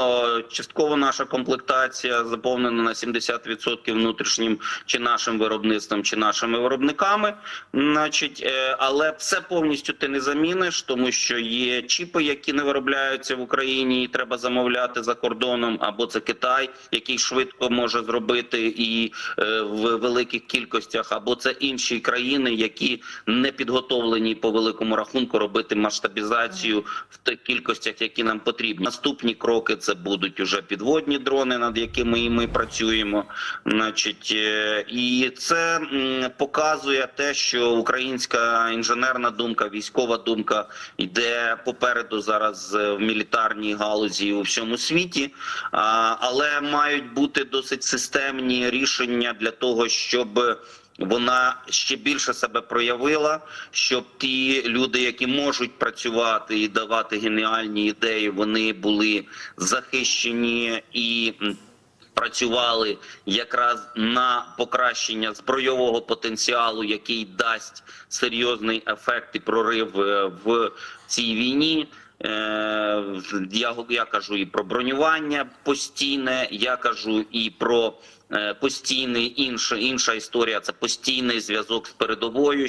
О, Частково наша комплектація заповнена на 70% внутрішнім чи нашим виробництвом, чи нашими виробниками. Значить, е, але все повністю ти не заміниш, тому що є чіпи, які не виробляються в Україні, і треба замовляти за кордоном, або це Китай, який швидко може зробити і е, в великих кількостях, або це інші країни, які не підготовлені по великому рахунку робити масштабізацію в тих кількостях, які нам потрібні. Наступні кроки це будуть уже підводні дрони, над якими і ми працюємо. Значить, е, і це показує те, що українська інженерна думка, військова думка йде попереду зараз е, в мілітарній галузі у всьому світі, але мають бути досить системні рішення для того, щоб вона ще більше себе проявила, щоб ті люди, які можуть працювати і давати геніальні ідеї, вони були захищені і. Працювали якраз на покращення збройового потенціалу, який дасть серйозний ефект і прорив е, в цій війні. Е, Я, я кажу і про бронювання постійне. Я кажу і про е, постійний інша інша історія. Це постійний зв'язок з передовою.